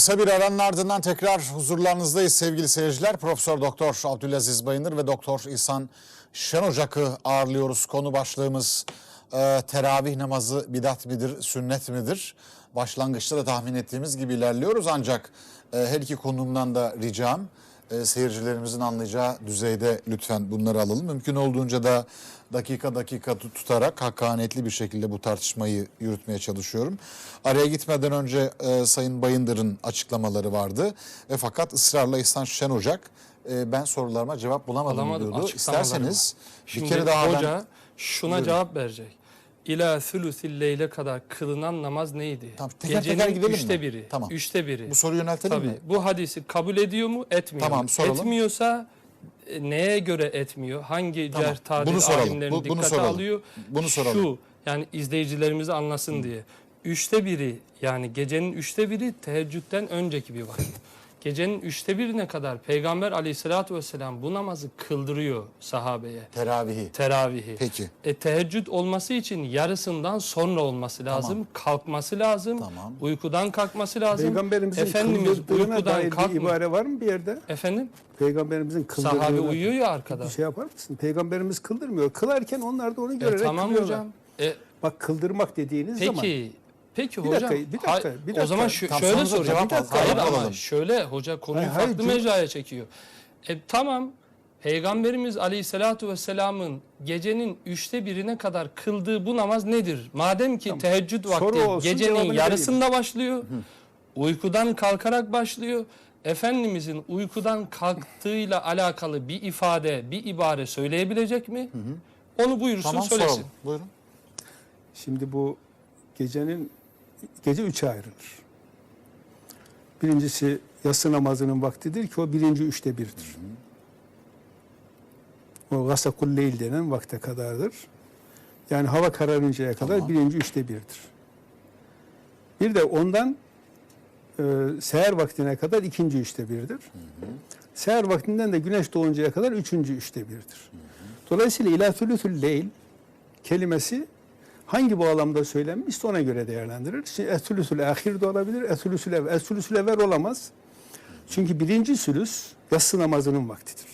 Kısa bir aranın ardından tekrar huzurlarınızdayız sevgili seyirciler. Profesör Doktor Abdülaziz Bayındır ve Doktor İhsan Şen Ocak'ı ağırlıyoruz. Konu başlığımız e, teravih namazı bidat midir, sünnet midir? Başlangıçta da tahmin ettiğimiz gibi ilerliyoruz ancak e, her iki konumdan da ricam e, seyircilerimizin anlayacağı düzeyde lütfen bunları alalım. Mümkün olduğunca da dakika dakika tut- tutarak hakkaniyetli bir şekilde bu tartışmayı yürütmeye çalışıyorum. Araya gitmeden önce e, Sayın Bayındır'ın açıklamaları vardı ve fakat ısrarla İhsan Şen Ocak e, ben sorularıma cevap bulamadım Alamadım diyordu. İsterseniz var. bir Şimdi kere daha hoca ben... şuna Buyurun. cevap verecek. İlâ sülüsil leyle kadar kılınan namaz neydi? Tamam, teker teker gidelim üçte mi? biri. Tamam. Üçte biri. bu soruyu yöneltelim Tabii. mi? Bu hadisi kabul ediyor mu? Etmiyor Tamam, soralım. Etmiyorsa e, neye göre etmiyor? Hangi Tamam, cerh tadil bunu soralım. alimlerin Bu- bunu dikkate soralım. alıyor? Bunu soralım. Şu yani izleyicilerimiz anlasın diye. Üçte biri yani gecenin üçte biri teheccüden önceki bir vakit. Gecenin üçte birine kadar Peygamber aleyhissalatü vesselam bu namazı kıldırıyor sahabeye. Teravihi. Teravihi. Peki. E, teheccüd olması için yarısından sonra olması lazım. Kalkması lazım. Tamam. Uykudan kalkması lazım. Peygamberimizin Efendimiz uykudan dair bir kalkmıyor. ibare var mı bir yerde? Efendim? Peygamberimizin kıldırdığına Sahabe uyuyor ya arkada. bir şey yapar mısın? Peygamberimiz kıldırmıyor. Kılarken onlar da onu E, görerek tamam kılıyorlar. hocam. E, Bak kıldırmak dediğiniz zaman peki Peki Bir hocam. dakika, bir dakika, bir dakika. O zaman şu, Tam şöyle sorayım. cevap Bir dakika, hayır ama alalım. şöyle hoca konuyu Hayır, hayır, farklı cevap- mecraya çekiyor. E, tamam Peygamberimiz Aleyhisselatü Vesselam'ın gecenin üçte birine kadar kıldığı bu namaz nedir? Madem ki teheccüd Soru vakti olsun, gecenin yarısında başlıyor, uykudan kalkarak başlıyor. Efendimizin uykudan kalktığıyla alakalı bir ifade, bir ibare söyleyebilecek mi? Onu buyursun Tamam söylesin. soralım. Buyurun. şimdi bu gecenin gece üçe ayrılır. Birincisi yatsı namazının vaktidir ki o birinci üçte birdir. O gasakul leyl denen vakte kadardır. Yani hava kararıncaya kadar Tamam. birinci üçte birdir. Bir de ondan e, seher vaktine kadar ikinci üçte birdir. Seher vaktinden de güneş doğuncaya kadar üçüncü üçte birdir. Dolayısıyla ila thuluthul leyl kelimesi hangi bağlamda söylenmişse ona göre değerlendirir. Şimdi Ethülüsül ahir de olabilir, ethülüsül ev. Ethülüsül evvel olamaz. Çünkü birinci sülüs yatsı namazının vaktidir.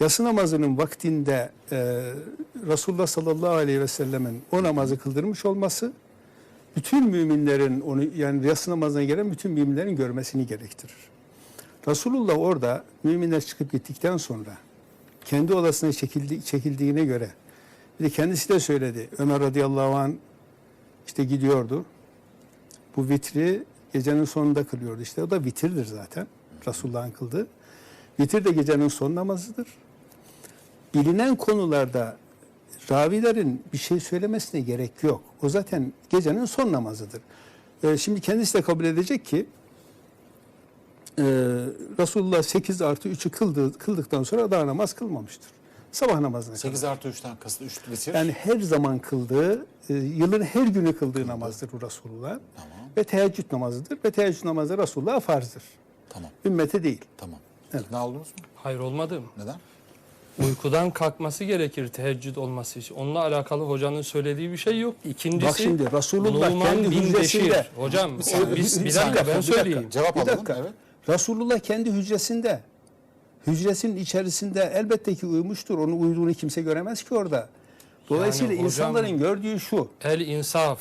Yatsı namazının vaktinde e, Resulullah sallallahu aleyhi ve sellemin o namazı kıldırmış olması bütün müminlerin onu yani yatsı namazına gelen bütün müminlerin görmesini gerektirir. Resulullah orada müminler çıkıp gittikten sonra kendi odasına çekildi, çekildiğine göre bir de kendisi de söyledi. Ömer radıyallahu an işte gidiyordu. Bu vitri gecenin sonunda kılıyordu. İşte o da vitirdir zaten. Resulullah'ın kıldığı. Vitir de gecenin son namazıdır. Bilinen konularda ravilerin bir şey söylemesine gerek yok. O zaten gecenin son namazıdır. Ee, şimdi kendisi de kabul edecek ki e, Resulullah 8 artı 3'ü kıldı, kıldıktan sonra daha namaz kılmamıştır. Sabah namazına kadar. 8 artı 3'ten kastı 3 bitir. Yani her zaman kıldığı, e, yılın her günü kıldığı namazdır bu Resulullah. Tamam. Ve teheccüd namazıdır. Ve teheccüd namazı Resulullah'a farzdır. Tamam. Ümmete değil. Tamam. Evet. İkna oldunuz mu? Hayır olmadım. Neden? Uykudan kalkması gerekir teheccüd olması için. Onunla alakalı hocanın söylediği bir şey yok. İkincisi Bak şimdi Resulullah Numan kendi bin hücresinde-. Hocam Bir saniye, o- biz, bir bir saniye, dakika ben bir dakika. söyleyeyim. Cevap Bir alalım. dakika. Evet. Resulullah kendi hücresinde, hücresinin içerisinde elbette ki uyumuştur. Onun uyuduğunu kimse göremez ki orada. Dolayısıyla hocam- insanların gördüğü şu. El insaf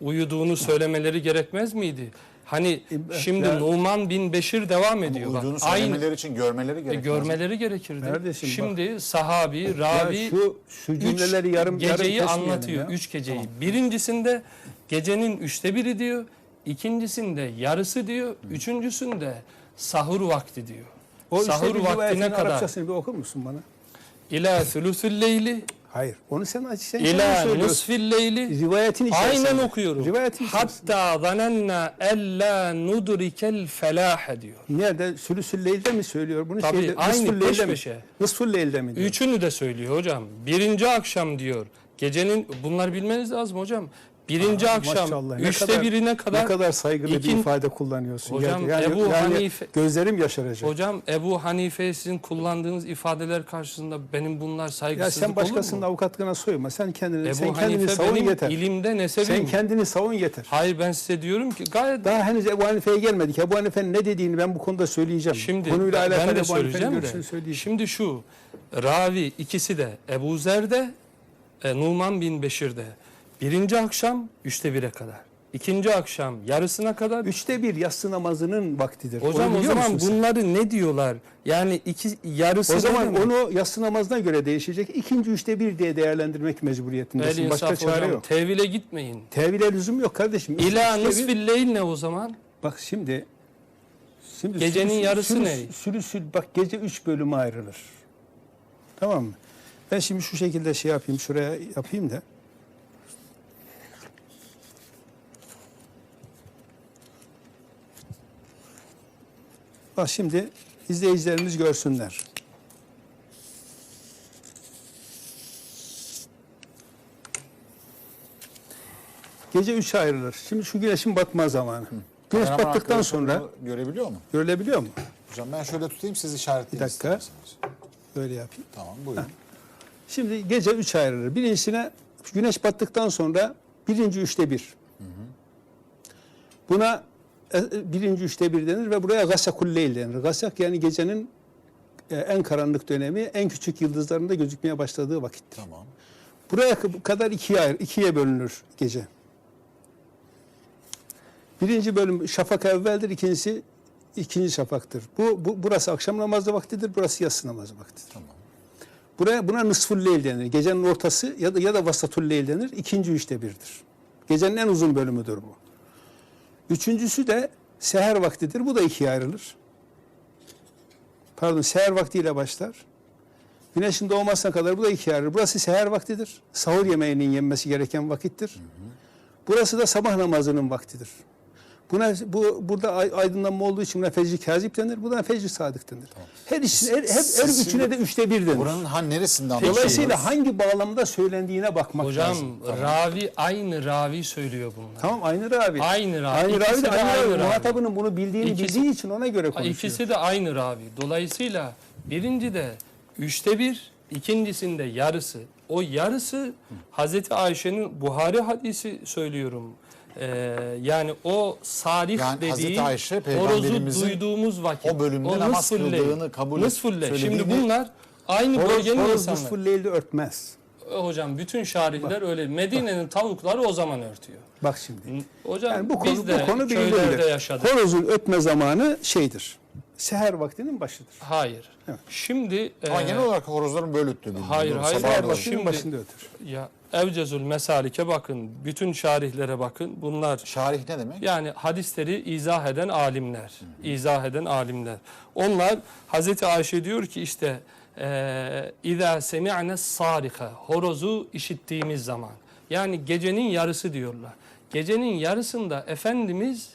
uyuduğunu söylemeleri gerekmez miydi? Hani E, şimdi ya- Numan bin Beşir devam ediyor. Bak, Uyduğunu aynı söylemeleri için görmeleri e, gerekiyor. görmeleri gerekirdi. Kardeşim bak. şimdi sahabi, Ya ravi şu, şu üç cümleleri yarım geceyi yarım anlatıyor. ya. Üç geceyi. Birincisinde gecenin üçte biri diyor. İkincisinde yarısı diyor. Üçüncüsünde sahur vakti diyor. O işte sahur bir vaktine kadar. Arapçasını bir okur musun bana? İlâ sülüsül leyli, Hayır. Onu sen sen sen ilâ nusfil leyli. Rivayetin içerisinde. Aynen okuyorum. Rivayetin. Hatta zanenna ella nudrikel felah diyor. Nerede? Sülüsül Leyl'de mi söylüyor bunu? Tabii, aynı, Nısful peş peşe. Nısful Leyl'de mi diyor? Üçünü de söylüyor hocam. Birinci akşam diyor. Gecenin bunlar bilmeniz lazım hocam. Birinci akşam Maşallah, ne üçte kadar- birine kadar, Ne kadar saygılı bir İkin- ifade kullanıyorsun. Hocam, yani, Ebu yani Hanife- gözlerim yaşaracak. hocam Ebu Hanife sizin kullandığınız ifadeler karşısında benim bunlar ya saygısızlık sen başkasının olur mu? avukatlığına soyma. Sen kendini Ebu sen kendini Hanife savun benim yeter. ilimde nesebim. Sen kendini savun yeter. Hayır ben size diyorum ki gayet Daha henüz Ebu Hanife'ye gelmedik. Ebu Hanife'nin ne dediğini ben bu konuda söyleyeceğim. Şimdi Konuyla ben- alakalı ben de Ebu söyleyeceğim de. söyleyeceğim. Şimdi şu ravi ikisi de Ebu Zer'de e, Numan bin Beşir'de. Birinci akşam üçte bire kadar. İkinci akşam yarısına kadar. Üçte bir yatsı namazının vaktidir. Hocam Onu o zaman musun sen? bunları ne diyorlar? Yani iki yarısı O zaman onu yatsı namazına göre değişecek. İkinci üçte bir diye değerlendirmek El mecburiyetindesin. Başka insaf çare hocam, yok. Tevhile gitmeyin. Tevhile lüzum yok kardeşim. İla Üçte bir- nisfil leyl ne o zaman? Bak şimdi şimdi Gecenin sülüsü- yarısı sülüs- ne? Sülüsü bak gece üç bölüme ayrılır. Tamam mı? Ben şimdi şu şekilde şey yapayım, şuraya yapayım da. Bak şimdi izleyicilerimiz görsünler. Gece üçe ayrılır. Şimdi şu güneşin batma zamanı. Güneş Kameraman battıktan sonra görebiliyor mu? görülebiliyor mu? Hocam ben şöyle tutayım siz işaretleyin. Bir dakika. Böyle yapayım. Tamam buyurun. Şimdi gece üç ayrılır. Birincisine güneş battıktan sonra birinci üçte bir. Buna e, e, birinci üçte bir denir ve buraya gasakul leyl denir. Gasak yani gecenin e, en karanlık dönemi, en küçük yıldızların da gözükmeye başladığı vakittir. Tamam. Buraya kadar ikiye, ayrı, ikiye bölünür gece. Birinci bölüm şafak evveldir, ikincisi ikinci şafaktır. Bu, bu burası akşam namazı vaktidir, burası yatsı namazı vaktidir. Tamam. Buraya buna nısful leyl denir. Gecenin ortası ya da ya da vasatul leyl denir. İkinci üçte birdir. Gecenin en uzun bölümüdür bu. Üçüncüsü de seher vaktidir. Bu da ikiye ayrılır. Pardon, seher vaktiyle başlar. Güneşin doğmasına kadar bu da ikiye ayrılır. Burası seher vaktidir. Sahur yemeğinin yenmesi gereken vakittir. Burası da sabah namazının vaktidir. Buna bu burada ay- aydınlanma olduğu için buna fecri kazip denir. Buna fecri sadık denir. Her, ikisine, her, hep, her Siz üçüne de üçte bir denir. Buranın ha neresinden Dolayısıyla hangi bağlamda söylendiğine bakmak Hocam lazım. ravi aynı ravi söylüyor bunlar. Tamam aynı ravi. Aynı ravi. Aynı İkisi ravi de de aynı, aynı ravi. ravi. Muhatabının bunu bildiğini İkisi- bildiği için ona göre konuşuyor. İkisi de aynı ravi. Dolayısıyla birinci de üçte bir, ikincisinde yarısı. O yarısı Hazreti Ayşe'nin Buhari hadisi söylüyorum. Ee, yani o salih Yani dediği Ayşe, horozu duyduğumuz vakit. o bölümde namaz nısful leyl. kıldığını kabul Nısful leyl. Şimdi bunlar aynı Horoz, bölgenin horoz insanları. nusful leyl'i örtmez. E, Hocam bütün şarihler öyle. Medine'nin tavukları o zaman örtüyor. Bak şimdi. Hocam Yani bu konu, biz de bu konu köylerde yaşadık. Horozun ötme zamanı şeydir. Seher vaktinin başıdır. Hayır. Evet. Şimdi Ama e, genel olarak horozların böyle öttüğü. Hayır, hayır, sabaha hayır, başında ötür. ya Evcezül Mesalik'e bakın, bütün şarihlere bakın. Bunlar Şarih ne demek? yani hadisleri izah eden alimler, izah eden alimler. Onlar Hazreti Ayşe diyor ki işte eee İza semi'ne sarika horozu işittiğimiz zaman. Yani gecenin yarısı diyorlar. Gecenin yarısında Efendimiz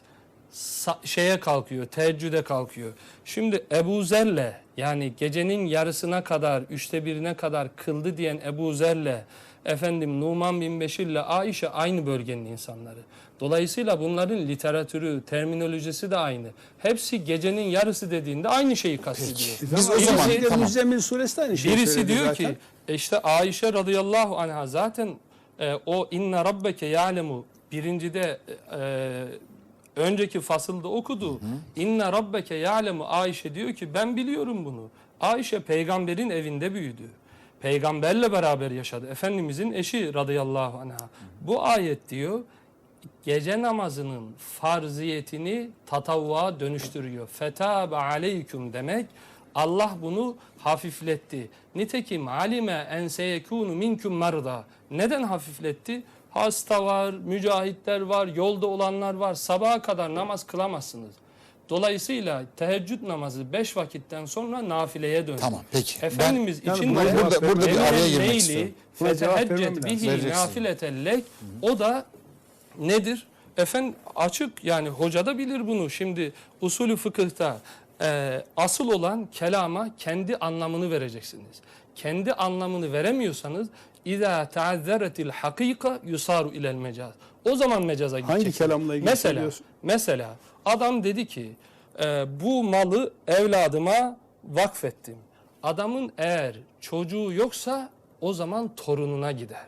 sa- şeye kalkıyor, teheccüde kalkıyor. Şimdi Ebu Zer'le yani gecenin yarısına kadar, üçte birine kadar kıldı diyen Ebu Zer'le efendim Numan bin Beşir'le Aişe aynı bölgenin insanları. Dolayısıyla bunların literatürü, terminolojisi de aynı. Hepsi gecenin yarısı dediğinde aynı şeyi kastediyor. Biz o zaman Birisi, tamam. Müzzemmil suresi de aynı şeyi Birisi diyor zaten. ki e işte Ayşe radıyallahu anha zaten e, o inna rabbeke ya'lemu birincide e, önceki fasılda okudu. İnna rabbeke ya'lemu Ayşe diyor ki ben biliyorum bunu. Ayşe peygamberin evinde büyüdü. Peygamberle beraber yaşadı. Efendimizin eşi radıyallahu anha. Bu ayet diyor gece namazının farziyetini tatavvuğa dönüştürüyor. Fetabe aleyküm demek Allah bunu hafifletti. Nitekim alime en seyekunu marda. Neden hafifletti? Hasta var, mücahitler var, yolda olanlar var. Sabaha kadar namaz kılamazsınız. Dolayısıyla teheccüd namazı beş vakitten sonra nafileye döndü. Tamam, peki. Ben- Efendimiz Yani için de burada- burada bir araya girmek istiyorum. Feteheccet bihi Vereceksin. nafiletellek. O da nedir? Efendim açık yani hoca da bilir bunu. Şimdi usulü fıkıhta e, asıl olan kelama kendi anlamını vereceksiniz. Kendi anlamını veremiyorsanız İza ta'azzaretil hakika yusaru ilel mecaz. O zaman mecaza gidecek. Hangi kelamla ilgili Mesela, mesela adam dedi ki e, bu malı evladıma vakfettim. Adamın eğer çocuğu yoksa o zaman torununa gider.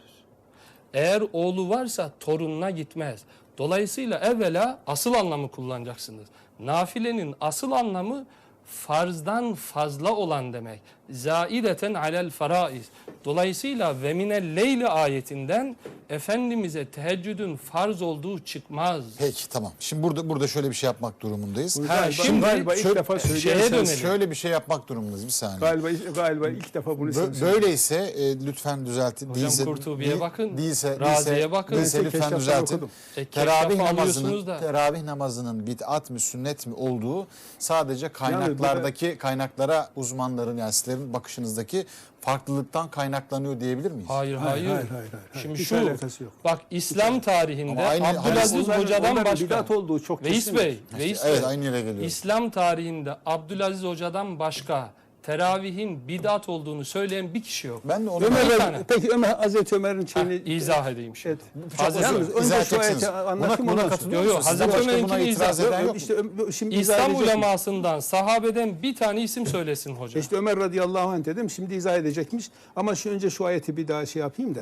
Eğer oğlu varsa torununa gitmez. Dolayısıyla evvela asıl anlamı kullanacaksınız. Nafilenin asıl anlamı farzdan fazla olan demek. Zaideten alel faraiz. Dolayısıyla ve minel leyli ayetinden Efendimiz'e teheccüdün farz olduğu çıkmaz. Peki tamam. Şimdi burada burada şöyle bir şey yapmak durumundayız. Ha, galiba, şimdi galiba ilk şöyle- defa şeye dönelim. Şöyle bir şey yapmak durumundayız bir saniye. Galiba, galiba ilk defa bunu Bö-. Böyleyse e, lütfen düzeltin. Hocam değilse, Kurtubi'ye bakın, Değilse, Razi'ye değilse, bakın. Değilse Ben lütfen düzeltin. E, Teravih namazının, da. teravih namazının bid'at mı sünnet mi olduğu sadece kaynaklardaki kaynaklara uzmanların yani sizlerin bakışınızdaki farklılıktan kaynaklanıyor diyebilir miyiz? Hayır hayır. Hayır, hayır, hayır, hayır. Şimdi Hiç şu alakası yok. bak İslam tarihinde Ama aynı- Abdülaziz aynı- Hoca'dan onların başka bidat olduğu çok Reis. Bey, Reis evet Bey. aynı yere geliyor. İslam tarihinde Abdülaziz Hoca'dan başka teravihin bidat olduğunu söyleyen bir kişi yok. Ben de onu Ömer, Bir tane. peki Ömer Hazreti Ömer'in Ha, şeyini izah edeyim şimdi. Evet. Hazreti- Yalnız önce şu ayeti Buna, anlatayım buna ondan katılıyor Yok, yok, musunuz? Hazreti buna Ömer'inkini izah- eden yok? İşte şimdi izah İslam ulemasından, sahabeden bir tane isim söylesin hoca. İşte Ömer radıyallahu anh dedim. Şimdi izah edecekmiş. Ama şu önce şu ayeti bir daha şey yapayım da.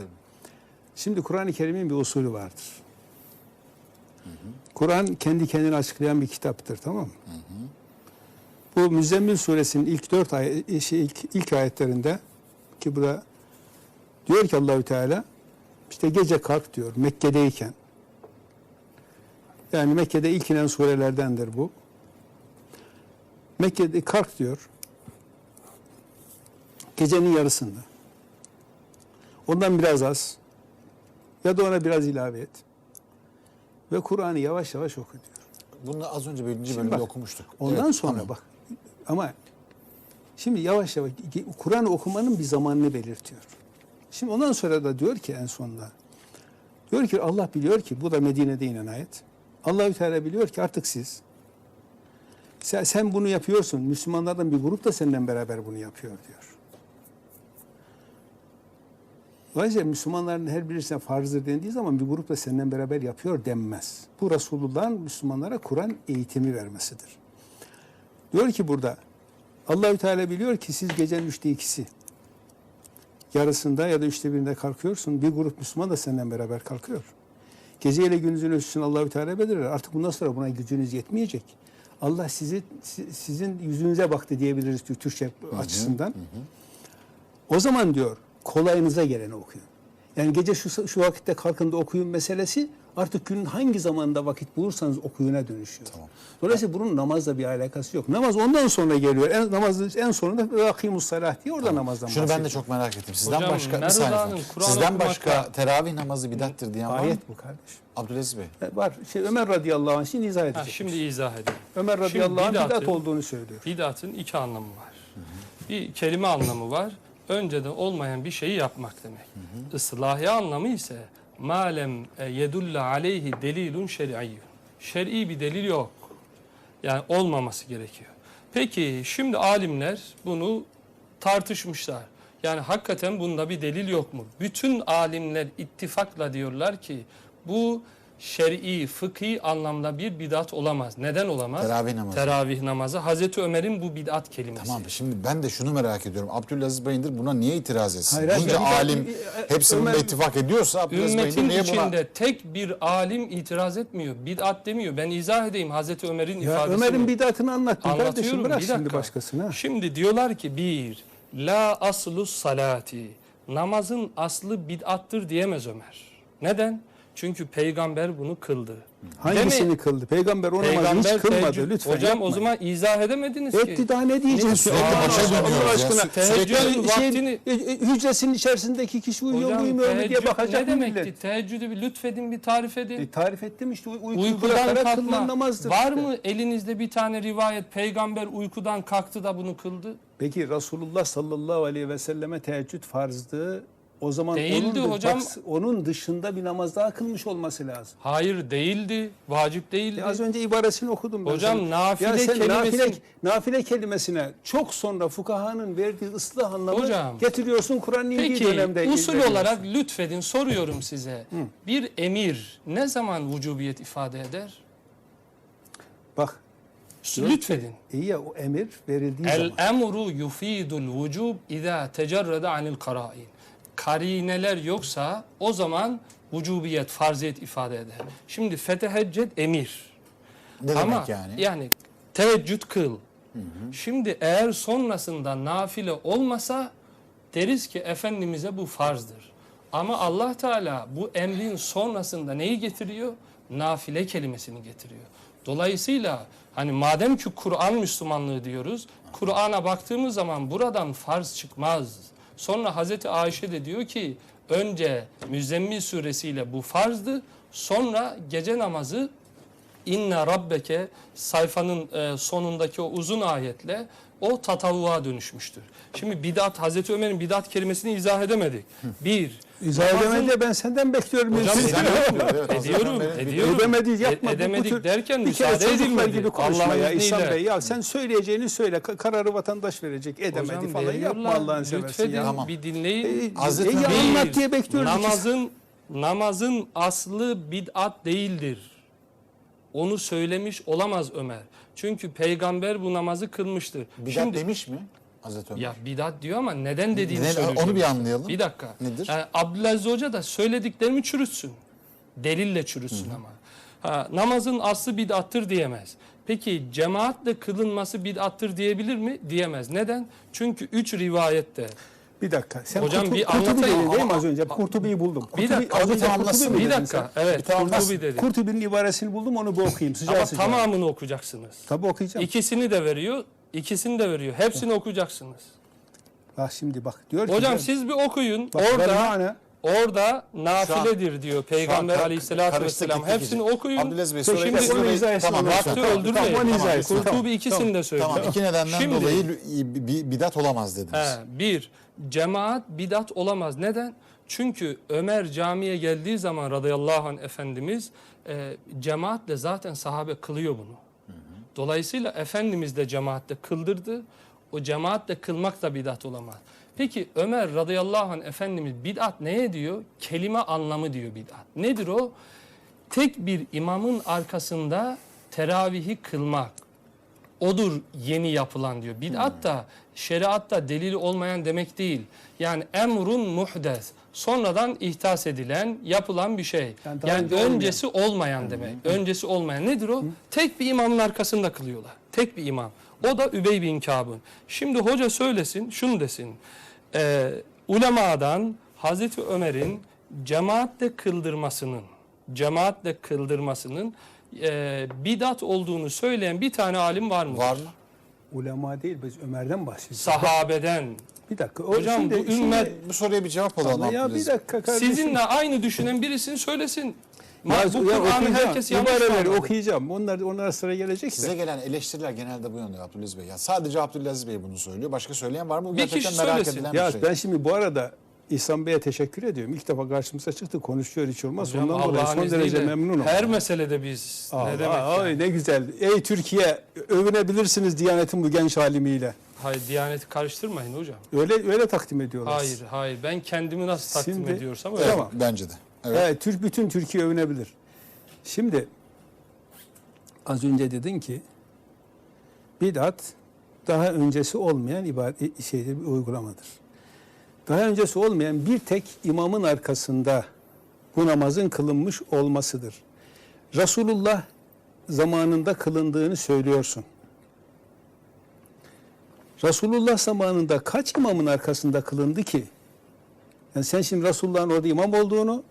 Şimdi Kur'an-ı Kerim'in bir usulü vardır. Kur'an kendi kendini açıklayan bir kitaptır tamam mı? Bu Müzzemmil suresinin ilk dört ay, şey, ilk, ilk ayetlerinde ki bu da diyor ki Allahü Teala işte gece kalk diyor Mekke'deyken. Yani Mekke'de ilk inen surelerdendir bu. Mekke'de kalk diyor. Gecenin yarısında. Ondan biraz az. Ya da ona biraz ilave et. Ve Kur'an'ı yavaş yavaş oku diyor. Bunu az önce birinci bölümde bak, okumuştuk. Ondan Evet, sonra tamam. bak ama şimdi yavaş yavaş Kur'an okumanın bir zamanını belirtiyor. Şimdi ondan sonra da diyor ki en sonunda diyor ki Allah biliyor ki bu da Medine'de inen ayet. Allahü Teala biliyor ki artık siz sen, sen bunu yapıyorsun. Müslümanlardan bir grup da senden beraber bunu yapıyor diyor. Dolayısıyla Müslümanların her birisine farzdır dendiği zaman bir grup da senden beraber yapıyor denmez. Bu Resulullah'ın Müslümanlara Kur'an eğitimi vermesidir. Diyor ki burada Allahü Teala biliyor ki siz gecenin üçte ikisi yarısında ya da üçte birinde kalkıyorsun. Bir grup Müslüman da senden beraber kalkıyor. Gece ile gündüzün ölçüsünü Allahü Teala belirler. Artık bundan sonra buna gücünüz yetmeyecek. Allah sizi si- sizin yüzünüze baktı diyebiliriz Türkçe açısından. O zaman diyor kolayınıza geleni okuyun. Yani gece şu, şu vakitte kalkın da okuyun meselesi artık günün hangi zamanında vakit bulursanız okuyuna dönüşüyor. Dolayısıyla bunun namazla bir alakası yok. Namaz ondan sonra geliyor. En, namazın en sonunda ve akimus salah diye orada namazdan Şunu ben de çok merak ettim. Sizden Hocam, başka bir saniye. Sizden başka teravih namazı bidattir diyen var mı? Ayet bu kardeşim. Abdülaziz Bey. E, Var. Şey, Ömer radıyallahu anh şimdi izah Ha, edecek. şimdi izah edeyim. Ömer radıyallahu anh bidat olduğunu söylüyor. Bidatın iki anlamı var. Bir kelime anlamı var. Önceden olmayan bir şeyi yapmak demek. Islahi anlamı ise malem e, yedulle aleyhi delilun şer'iyyun. Şer'i bir delil yok. Yani olmaması gerekiyor. Peki şimdi alimler bunu tartışmışlar. Yani hakikaten bunda bir delil yok mu? Bütün alimler ittifakla diyorlar ki bu şer'i, fıkhi anlamda bir bidat olamaz. Neden olamaz? Teravih namazı. Teravih namazı. Hazreti Ömer'in bu bid'at kelimesi. Tamam şimdi ben de şunu merak ediyorum. Abdülaziz Bayındır buna niye itiraz etsin? Hayır, Bunca dakika, alim bir- e, hepsi bunda Ömer- ittifak ediyorsa Abdülaziz Bayındır niye buna... içinde tek bir alim itiraz etmiyor. Bid'at demiyor. Ben izah edeyim Hazreti Ömer'in Ya ifadesi. Ömer'in bidatını kardeşim. Anlatıyorum Bırak bir şimdi dakika. başkasına. Şimdi diyorlar ki bir, la aslu salati. Namazın aslı bid'attır diyemez Ömer. Neden? Çünkü peygamber bunu kıldı. Hangisini Deme- kıldı? Peygamber o namazı Peygamber hiç kılmadı. teheccüd- Lütfen Hocam yapmayın. o zaman izah edemediniz ki. Etti daha ne diyeceğim? Sürekli Allah başa aşkına, dönüyoruz Allah ya. aşkına. Teheccüd Şeyin- vaktini- e, hücresinin içerisindeki kişi uyuyor mu Hocam uyumuyor mu diye bakacak ne demekti? millet? Teheccüdü bir lütfedin bir tarif edin. E, tarif ettim işte uy- Uykudan bırakarak kılınan kalkma. namazdır. Var işte. mı elinizde bir tane rivayet peygamber uykudan kalktı da bunu kıldı? Peki Resulullah sallallahu aleyhi ve selleme teheccüd farzdı O zaman Değildi onun, hocam. bak, onun dışında bir namaz daha kılmış olması lazım. Hayır değildi. Vacip değildi. E az önce ibaresini okudum ben. Hocam, sana. nafile ya sen kelimesi- nafile, nafile kelimesine çok sonra fukahanın verdiği ıslah anlamı Hocam, getiriyorsun Kur'an'ın indiği Peki dönemde. usul veriyorsun. olarak lütfedin soruyorum size. bir emir ne zaman vücubiyet ifade eder? Bak Lütfedin. iyi ya o emir verildiği El zaman. emru yufidul vücub iza tecerrede anil karain. Karineler yoksa o zaman vücubiyet, farziyet ifade eder. Şimdi fetehecced emir. Ne Ama demek yani? yani teveccüd kıl. Şimdi eğer sonrasında nafile olmasa deriz ki Efendimiz'e bu farzdır. Ama Allah Teala bu emrin sonrasında neyi getiriyor? Nafile kelimesini getiriyor. Dolayısıyla hani madem ki Kur'an Müslümanlığı diyoruz, Kur'an'a baktığımız zaman buradan farz çıkmaz. Sonra Hazreti Ayşe de diyor ki önce Müzzemmil suresiyle bu farzdı, sonra gece namazı İnne rabbeke sayfanın e, sonundaki o uzun ayetle o tatavuğa dönüşmüştür. Şimdi bidat, Hazreti Ömer'in bidat kelimesini izah edemedik. Bir, İzah namazın- edemedi ben senden bekliyorum. Hocam Siz- Sen ediyorum, evet, ediyorum, ediyorum. Edemedi yapma. E- edemedik derken bir kere müsaade çocuklar edilmedi. gibi konuşma Allah'ın ya İhsan izniyle. Bey. Ya sen söyleyeceğini söyle. Ka- Kararı vatandaş verecek. Edemedi Hocam falan. Yapma veriyorlar, Allah'ını seversin lütfedin, ya. Tamam. bir dinleyin. E, Hazreti e, ya Ömer- anlat diye bekliyoruz. namazın namazın aslı bid'at değildir. Onu söylemiş olamaz Ömer. Çünkü peygamber bu namazı kılmıştır. Bidat demiş mi Hazreti Ömer? Ya bidat diyor ama neden dediğini Ne- söyleyeceğim. onu bir anlayalım. Bir dakika. Nedir? Yani Abdülaziz Hoca da söylediklerimi çürütsün. Delille çürütsün ama. Ha, namazın aslı bid'attır diyemez. Peki cemaatle kılınması bid'attır diyebilir mi? Diyemez. Neden? Çünkü üç rivayette. Bir dakika. Sen Hocam Kurtu- bir Kurtubi anlatayım. dedin değil mi az önce? Kurtubi'yi buldum. Bir dakika, az önce. Kurtubi Bir dakika. sen? Evet. Bir. Kurtubi dedi. Kurtubi'nin ibaresini buldum onu bir okuyayım. Sıcağı Ama sıcağı. tamamını okuyacaksınız. Tabii okuyacağım. İkisini de veriyor. ikisini de veriyor. Hepsini okuyacaksınız. Bak şimdi bak. Diyor ki Hocam ben- siz bir okuyun. bak, Orada ben- Orada nafiledir diyor Peygamber Şu an aleyhissalatü karıştık vesselam. Hepsini okuyun. Abdülaziz Bey şimdi soruyu- onu izah etsin Tamam, lütfen. Vakti Tamam, öldürmeyin. tamam, onu izah etsin. Kurtubi Tamam, ikisini de söylüyor. Tamam iki nedenden Şimdi- dolayı bi- bi- bidat olamaz dediniz. He, bir, cemaat bidat olamaz. Neden? Çünkü Ömer camiye geldiği zaman radıyallahu anh Efendimiz e, cemaatle zaten sahabe kılıyor bunu. Dolayısıyla Efendimiz de cemaatle kıldırdı. O cemaatle kılmak da bidat olamaz. Peki Ömer radıyallahu anh Efendimiz bidat neye diyor? Kelime anlamı diyor bidat. Nedir o? Tek bir imamın arkasında teravihi kılmak. Odur yeni yapılan diyor. Bid'at da şeriatta delili olmayan demek değil. Yani emrun muhdes. Sonradan ihtas edilen, yapılan bir şey. Yani Yani, daha önce olmayan. öncesi olmayan demek. Öncesi olmayan. Nedir o? Tek bir imamın arkasında kılıyorlar. Tek bir imam. O da Übey bin Kâb'ın. Şimdi hoca söylesin, şunu desin. Ee, ulemadan Hazreti Ömer'in cemaatle kıldırmasının, cemaatle kıldırmasının e, bidat olduğunu söyleyen bir tane alim var mı? Var mı? Ulema değil biz Ömer'den bahsediyoruz. Sahabeden. Bir dakika. O Hocam şimdi, bu ümmet şimdi- Bu soruya bir cevap alalım. Ya bir dakika kardeşim. Sizinle aynı düşünen birisini söylesin. Ya, bu ya Kur'an'ı okuyacağım. herkes yanlış İbareleri anladı. okuyacağım. Onlar onlara sıra gelecek Size de. gelen eleştiriler genelde bu yönde Abdülaziz Bey. Ya sadece Abdülaziz Bey bunu söylüyor. Başka söyleyen var mı? Bu Bir gerçekten kişi merak söylesin. edilen Ya bir şey. ben şimdi bu arada İhsan Bey'e teşekkür ediyorum. İlk defa karşımıza çıktı. Konuşuyor hiç olmaz. Hocam Ondan dolayı son derece izniyle memnunum. Her meselede biz Aa, ne demek ay, yani? ne güzel. Ey Türkiye övünebilirsiniz Diyanet'in bu genç halimiyle. Hayır Diyaneti karıştırmayın hocam. Öyle öyle takdim ediyorlar. Hayır hayır ben kendimi nasıl takdim Şimdi- ediyorsam öyle. Tamam. Bence de. Evet. Evet. Türk bütün Türkiye övünebilir. Şimdi az önce dedin ki bid'at daha öncesi olmayan ibadet şeydir bir uygulamadır. Daha öncesi olmayan bir tek imamın arkasında bu namazın kılınmış olmasıdır. Resulullah zamanında kılındığını söylüyorsun. Resulullah zamanında kaç imamın arkasında kılındı ki? Yani sen şimdi Resulullah'ın orada imam olduğunu,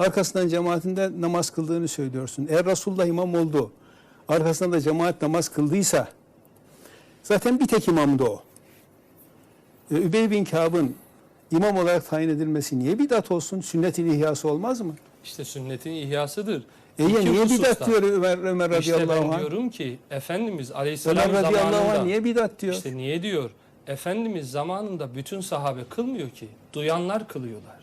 arkasından cemaatinde namaz kıldığını söylüyorsun. Eğer Resulullah imam oldu, arkasından da cemaat namaz kıldıysa, zaten bir tek imamdı o. E, Übey bin Kâb'ın imam olarak tayin edilmesi niye bidat olsun? Sünnetin ihyası olmaz mı? İşte sünnetin ihyasıdır. E ya niye hususta. bidat diyor Ömer, Ömer İşte radıyallahu anh? diyorum ki Efendimiz Aleyhisselam Ömer radıyallahu zamanında anh niye bidat diyor? İşte niye diyor? Efendimiz zamanında bütün sahabe kılmıyor ki. Duyanlar kılıyorlar.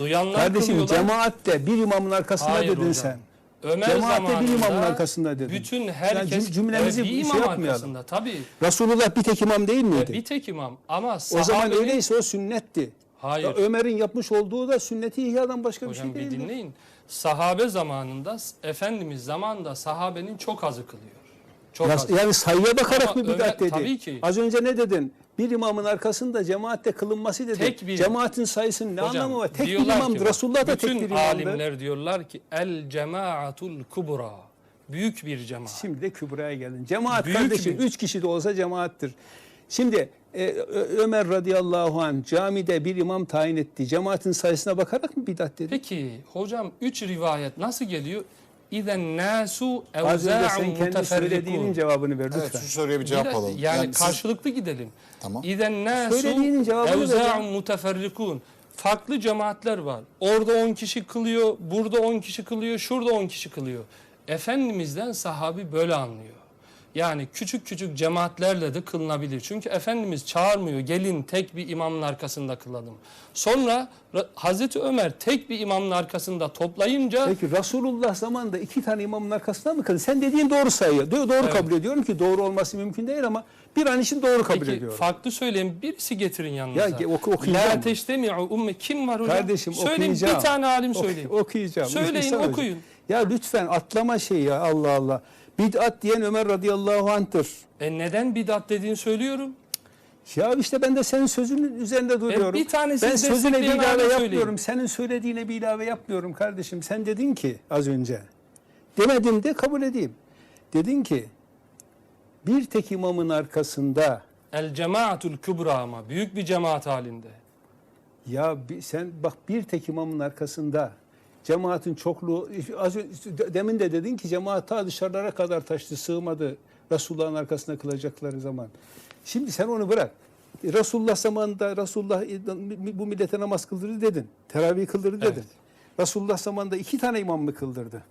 Duyanlar Kardeşim kılıyorlar. cemaatte bir imamın arkasında Hayır dedin hocam. sen. Ömer Cemaatte bir imamın arkasında dedin. Bütün Yani herkes cüm- cümlemizi bir şey imam yapmayalım. arkasında tabii. Resulullah bir tek imam değil E, miydi? bir tek imam ama o sahabenin... zaman öyleyse o sünnetti. Hayır. Ömer'in yapmış olduğu da sünneti ihyadan başka bir Hocam şey bir değil. dinleyin. Sahabe zamanında Efendimiz zamanında sahabenin çok azı kılıyor. Çok az. Yani sayıya bakarak Ama mı bidat dedi? tabii ki. Az önce ne dedin? Bir imamın arkasında cemaatte kılınması dedi. Tek bir- Cemaatin sayısının ne Hocam, anlamı var? Tek bir ki imamdır. bak, Resulullah da tek bütün bir imamdır. alimler diyorlar ki el cemaatul kubra. Büyük bir cemaat. Şimdi de kübraya geldin. Cemaat Büyük kardeşim bir- üç kişi de olsa cemaattir. Şimdi e, Ömer radıyallahu an camide bir imam tayin etti. Cemaatin sayısına bakarak mı bidat dedi? Peki hocam üç rivayet nasıl geliyor? İzen nasu evza'un muteferrikun. cevabını ver lütfen. Evet şu soruya bir cevap Biraz- alalım. Yani, siz- karşılıklı gidelim. Tamam. İzen nasu evza'un muteferrikun. Farklı cemaatler var. Orada 10 kişi kılıyor, burada 10 kişi kılıyor, şurada 10 kişi kılıyor. Efendimizden sahabi böyle anlıyor. Yani küçük küçük cemaatlerle de kılınabilir. Çünkü Efendimiz çağırmıyor. Gelin tek bir imamın arkasında kılalım. Sonra Ra- Hazreti Ömer tek bir imamın arkasında toplayınca Peki Resulullah zamanında iki tane imamın arkasında mı kıldı? Sen dediğin doğru sayıyor. Do- Doğru Evet. kabul ediyorum ki doğru olması mümkün değil ama bir an için doğru kabul Peki ediyorum. farklı söyleyin birisi getirin yanınıza. Ya, oku- okuyacağım. La teştemi'u umme kim var hocam? Kardeşim söyleyin okuyacağım. bir tane alim Ok- söyleyin. okuyacağım. Söyleyin, Hocam. okuyun. Ya lütfen atlama şey ya Allah Allah. Bid'at diyen Ömer radıyallahu anh'tır. E neden bidat dediğini söylüyorum. Ya işte ben de senin sözünün üzerinde duruyorum. bir tanesi ben sözüne bir ilave yapmıyorum. Senin söylediğine bir ilave yapmıyorum kardeşim. Sen dedin ki az önce. Demedim de kabul edeyim. Dedin ki bir tek imamın arkasında El cemaatul kübra ama büyük bir cemaat halinde. ya sen bak bir tek imamın arkasında cemaatin çokluğu az önce, demin de dedin ki cemaat ta dışarılara kadar taştı sığmadı Resulullah'ın arkasında kılacakları zaman. Şimdi sen onu bırak. Resulullah zamanında Resulullah bu millete namaz kıldırdı dedin. Teravih kıldırdı dedin. Evet. Resulullah zamanında iki tane imam mı kıldırdı?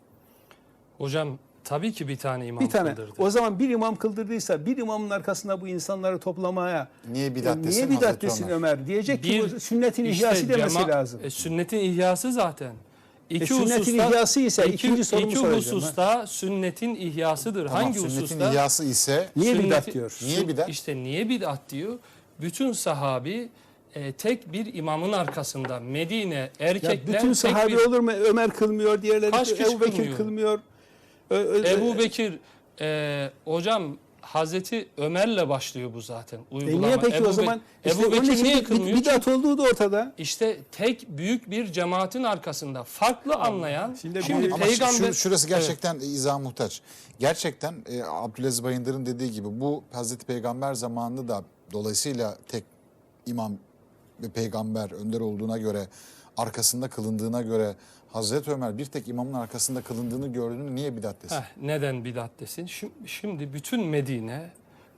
Hocam tabii ki bir tane imam bir tane. kıldırdı. O zaman bir imam kıldırdıysa bir imamın arkasında bu insanları toplamaya Niye bidat e, desin niye bidat desin Ömer? Ömer? Diyecek ki Bir- bu sünnetin İşte ihyası demesi lazım. E, sünnetin ihyası zaten. İki E, sünnetin hususta, ihyası ise iki, ikinci sorumu iki soracağım, hususta sünnetin ihyasıdır. Tamam, Hangi sünnetin hususta? ihyası ise Niye Sünneti- bidat diyor? Niye bidat? İşte niye bidat diyor? Bütün sahabi e, tek bir imamın arkasında Medine Ya erkekler bütün tek sahabe bir olur mu? Ömer kılmıyor, diğerleri Ebu Bekir kılmıyor? kılmıyor. Ö- ö- Ebu Bekir e, hocam Hazreti Ömer'le başlıyor bu zaten E uygulama. niye peki Ebu o zaman? işte Ebu Bekir niye bir- kılmıyor? bidat olduğu da ortada. İşte tek büyük bir cemaatin arkasında farklı anlayan Şimdi şimdi, Ama peygamber şu- şurası gerçekten izah muhtaç. Gerçekten e, Abdülaziz Bayındır'ın dediği gibi bu Hazreti Peygamber zamanında da dolayısıyla tek imam ve peygamber önder olduğuna göre arkasında kılındığına göre Hazreti Ömer bir tek imamın arkasında kılındığını gördüğünü niye bidat desin? Heh, neden bidat desin? Şimdi, şimdi bütün Medine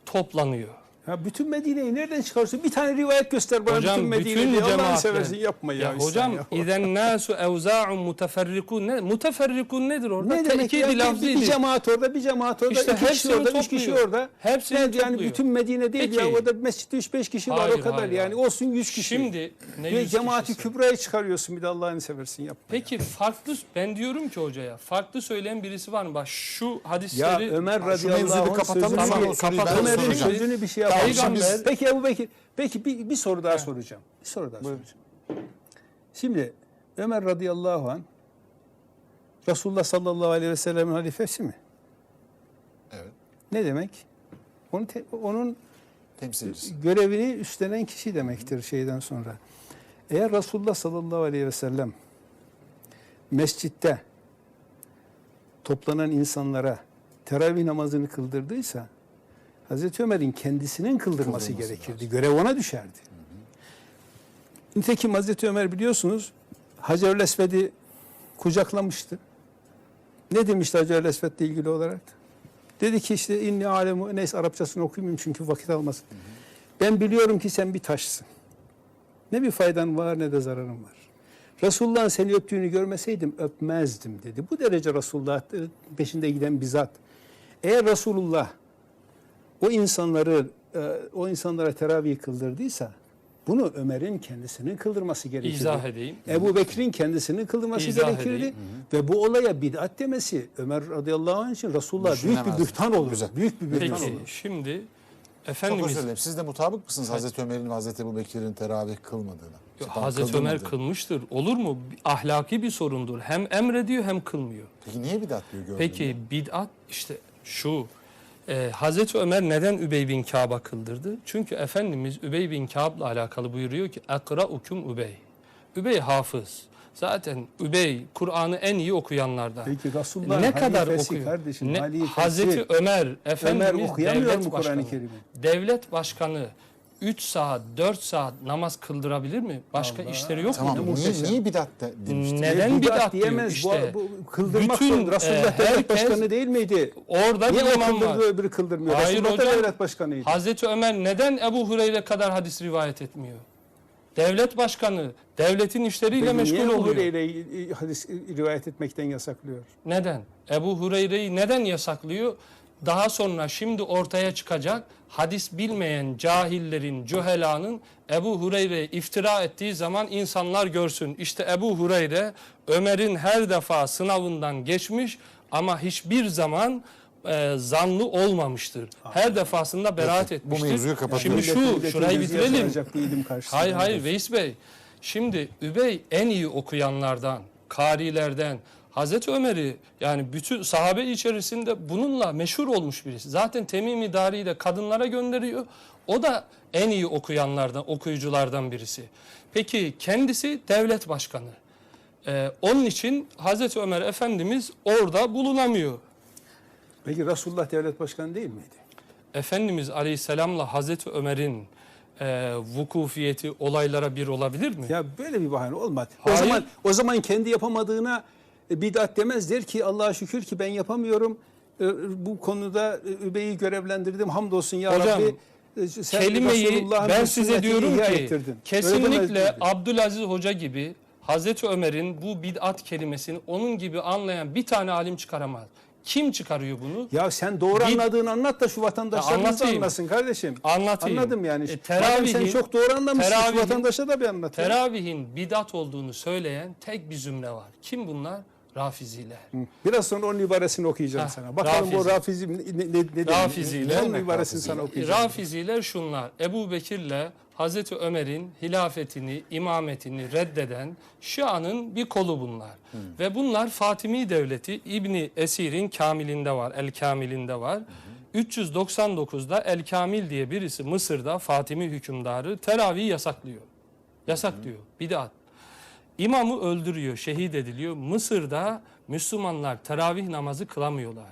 toplanıyor. Ya bütün Medine'yi nereden çıkarıyorsun? Bir tane rivayet göster bana Hocam bütün Medine'yi. bütün. Allah'ını seversin yapma ya. Ya hocam ya. izen nasu evza'un muteferrikun ne muteferrikun nedir orada? Ne demek ya? Bir, bir cemaat orada, bir cemaat orada, İşte iki kişi orada, üç kişi topluyor. orada. Hepsini yani topluyor. bütün Medine değil Peki. ya. Orada mescitte üç beş kişi var Hayır, o kadar hayır, yani. Olsun yüz kişi. Şimdi ne yüz cemaati kişisi? kübrayı çıkarıyorsun bir de Allah'ını seversin yapma. Peki farklı ben diyorum ki hocaya farklı söyleyen birisi var mı? Bak şu Ya, hadisleri ya Ömer radıyallahu anh sözünü soracağım. sözünü bir şey Tamam, yapalım. şimdi biz- Peki Ebu Bekir, peki bir, bir soru daha soracağım. Bir soru daha soracağım. Şimdi Ömer radıyallahu anh Resulullah sallallahu aleyhi ve sellem'in halifesi mi? Evet. Ne demek? Onun, te- onun Temsilcisi. görevini üstlenen kişi demektir şeyden sonra. Eğer Resulullah sallallahu aleyhi ve sellem mescitte toplanan insanlara teravih namazını kıldırdıysa Hazreti Ömer'in kendisinin kıldırması Kıldırması gerekirdi. Görev ona düşerdi. Nitekim Hazreti Ömer biliyorsunuz Hacer-ül Esved'i kucaklamıştı. Ne demişti Hacer-ül Esved'le ilgili olarak? Dedi ki işte inni alemu neyse Arapçasını okumayayım çünkü vakit almasın. Ben biliyorum ki sen bir taşsın. Ne bir faydan var ne de zararın var. Resulullah'ın seni öptüğünü görmeseydim öpmezdim dedi. Bu derece Resulullah peşinde giden bir zat. Eğer Resulullah o insanları e, o insanlara teravih kıldırdıysa Bunu Ömer'in kendisinin kıldırması gerekirdi. İzah edeyim. Ebu Bekir'in kendisinin kılması İzah gerekirdi. edeyim. Ve bu olaya bid'at demesi Ömer radıyallahu anh için Resulullah büyük bir bühtan olur. Güzel. Büyük bir bühtan Peki olur. şimdi Çok Efendimiz özür dilerim. Siz de mutabık mısınız Hazreti Ömer'in ve Hazreti Ebu Bekir'in teravih kılmadığına? Pardon, Hazreti Ömer kılmıştır. Olur mu? Ahlaki bir sorundur. Hem emrediyor hem kılmıyor. Peki niye bidat diyor gördüğünde? Peki bid'at işte şu. E, Hazreti Ömer neden Übey bin Kâb'a kıldırdı? Çünkü Efendimiz Übey bin Kâb'la alakalı buyuruyor ki Ekra ukum Übey. Übey hafız. Zaten Übey Kur'an'ı en iyi okuyanlardan. Peki Resulullah'ın ne kadar okuyor? kardeşim, Ne. Hazreti Ömer Efendimiz Ömer okuyamıyor devlet mu. Kur'an-ı Kerim'i? Devlet başkanı 3 saat 4 saat namaz kıldırabilir mi? Başka Allah. işleri yok Tamam mu? niye, niye bidat de, demiştir? Neden Bid'at bidat diyor? diyemez. İşte bu, bu kıldırmak bütün, zorunda. Resulullah e, devlet başkanı değil miydi? orada Niye bir imam var. öbürü kıldırmıyor? Hayır Resulullah da hocam. devlet başkanıydı. Hazreti Ömer neden Ebu Hureyre kadar hadis rivayet etmiyor? Devlet başkanı, devletin işleriyle Peki meşgul niye Ebu oluyor. Hureyre'yi hadis rivayet etmekten yasaklıyor? Neden? Ebu Hureyre'yi neden yasaklıyor? Daha sonra şimdi ortaya çıkacak hadis bilmeyen cahillerin, cühelanın Ebu Hureyre'ye iftira ettiği zaman insanlar görsün. İşte Ebu Hureyre Ömer'in her defa sınavından geçmiş ama hiçbir zaman e, zanlı olmamıştır. Her defasında beraat bu etmiştir. mevzuyu kapatalım. Şimdi şu, şurayı bitirelim. Hayır hayır Veys Bey. Şimdi Übey en iyi okuyanlardan, karilerden, Hazreti Ömer'i yani bütün sahabe içerisinde bununla meşhur olmuş birisi. Zaten Temim İdari'yi de kadınlara gönderiyor. O da en iyi okuyanlardan, okuyuculardan birisi. Peki kendisi devlet başkanı. Ee, onun için Hazreti Ömer Efendimiz orada bulunamıyor. Peki Resulullah devlet başkanı değil miydi? Efendimiz Aleyhisselam'la Hazreti Ömer'in e, vukufiyeti olaylara bir olabilir mi? Ya böyle bir bahane olmaz. Hayır. O zaman o zaman kendi yapamadığına bid'at demez der ki Allah'a şükür ki ben yapamıyorum. E, Bu konuda e, Übey'i görevlendirdim. Hamdolsun ya Hocam, Rabbi. e, sen Kelimeyi ben size diyorum ki ettirdin. Kesinlikle? Abdülaziz Hoca gibi Hazreti Ömer'in bu bid'at kelimesini onun gibi anlayan bir tane alim çıkaramaz. Kim çıkarıyor bunu? Ya sen doğru Bir- anladığını anlat da şu vatandaşlarımız anlasın kardeşim. Anlatayım. Anladım yani. E, Madem sen teravihin- çok doğru anlamışsın şu teravihin- vatandaşa da bir anlat. Teravihin bid'at olduğunu söyleyen tek bir zümre var. Kim bunlar? Rafiziler. Biraz sonra onun ibaresini okuyacağım Heh, sana. Bakalım bu Rafizi. Rafizi ne, ne, ne Rafiziler. Onun ibaresini Rafizi. sana okuyacağım. Rafiziler şunlar. Ebu Bekir'le Hazreti Ömer'in hilafetini, imametini reddeden Şia'nın bir kolu bunlar. Ve bunlar Fatimi Devleti İbni Esir'in Kamilinde var, El Kamilinde var. 399'da El Kamil diye birisi Mısır'da Fatimi hükümdarı teravih yasaklıyor. Yasaklıyor. Bidat. İmamı öldürüyor, şehit ediliyor. Mısır'da Müslümanlar teravih namazı kılamıyorlar.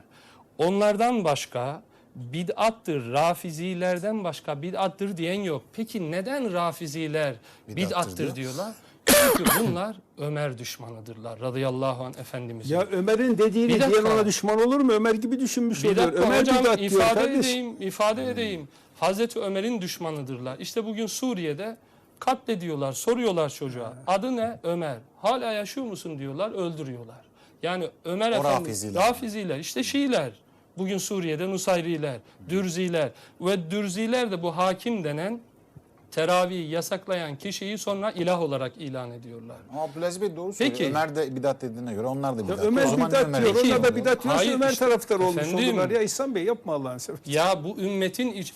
Onlardan başka bid'attır, rafizilerden başka bid'attır diyen yok. Peki neden rafiziler Bid'attır bid'attır diyor? diyorlar? Çünkü bunlar Ömer düşmanıdırlar radıyallahu anh Efendimizin. Ya Ömer'in dediğini Bir diyen ona düşman olur mu? Ömer gibi düşünmüş Bir oluyor. dakika Ömer hocam bidat diyor ifade kardeş. edeyim, ifade edeyim. Hazreti Ömer'in düşmanıdırlar. İşte bugün Suriye'de katlediyorlar, soruyorlar çocuğa. Adı ne? Ömer. Hala yaşıyor musun diyorlar, öldürüyorlar. Yani Ömer O Efendi, Rafiziler. Rafiziler, işte Şiiler. Bugün Suriye'de Nusayriler, Dürziler ve Dürziler de bu hakim denen teravihi yasaklayan kişiyi sonra ilah olarak ilan ediyorlar. Ama Abdülaziz Bey doğru söylüyor. Peki. Ömer de bidat dediğine göre onlar da Ya bidat. Ömer O zaman bidat diyor. bir şey Onlar da bidat diyorsa Hayır, Ömer işte, taraftarı olmuş efendim. olurlar. Ya İhsan Bey yapma Allah'ın seversen. Ya bu ümmetin iç,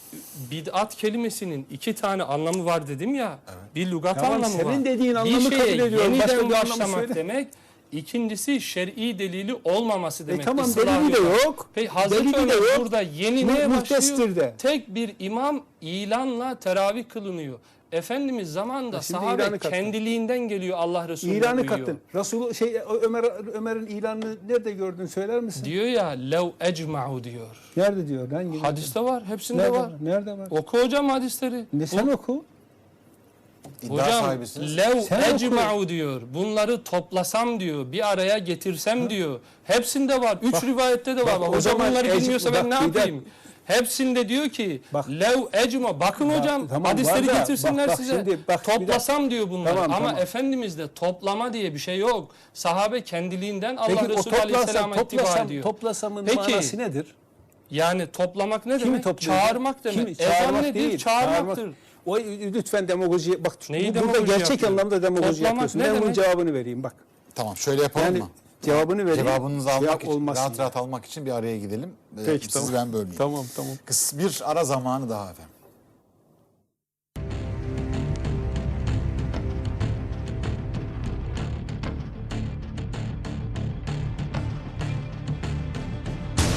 bid'at kelimesinin iki tane anlamı var dedim ya. Bir lügat Tamam, anlamı senin var. dediğin anlamı bir kabul ediyorum. Yeniden başlamak söyle. demek. İkincisi şer'i delili olmaması E demek. tamam İstilahi delili de yok. Peki Hazreti Delili de yok. burada yeni neye başlıyor? de. Tek bir imam ilanla teravih kılınıyor. Efendimiz zamanında şimdi sahabe kendiliğinden geliyor Allah Resulü İlanı duyuyor. kattın. Resul şey Ömer Ömer'in ilanını nerede gördün söyler misin? Diyor ya lev ecma'u diyor. Nerede diyor? Hangi? Hadiste var, hepsinde nerede var. var? Nerede var? Oku hocam hadisleri. Ne sen oku. İddia Hocam sahibisiniz. lev Sen ecma'u diyor. Bunları toplasam diyor. Bir araya getirsem diyor. Hepsinde var. Üç Bak, rivayette de var. bak, hocam bunları ec- bilmiyorsa ben ne yapayım? Hepsinde diyor ki Bak. lev ecma. Bakın Bak, hocam tamam, hadisleri da, getirsinler bak, bak, size. şimdi bak, Toplasam diyor bunları. Tamam, Ama tamam. Efendimizde toplama diye bir şey yok. Sahabe kendiliğinden Allah Peki o Resulü Aleyhisselam'a ittiba toplasam, ediyor. toplasamın Peki, manası nedir? Yani toplamak ne Kimi demek? topluyor? Çağırmak demek. Kimi? Ezan Çağırmak nedir? değil, Çağırmaktır. çağırmak. O lütfen demagoji bak Neyi bu- burada demagoji gerçek yapıyorum? anlamda demagoji Toplamak yapıyorsun. ne Ben bunun demek? cevabını vereyim bak. Tamam şöyle yapalım Yani mı? cevabını vereyim. Cevabınızı almak Cevap için, olmasın. rahat rahat almak için bir araya gidelim. Ee, Peki, Sizi tamam. ben bölmeyeyim. Tamam tamam. Kıs- Bir ara zamanı daha efendim.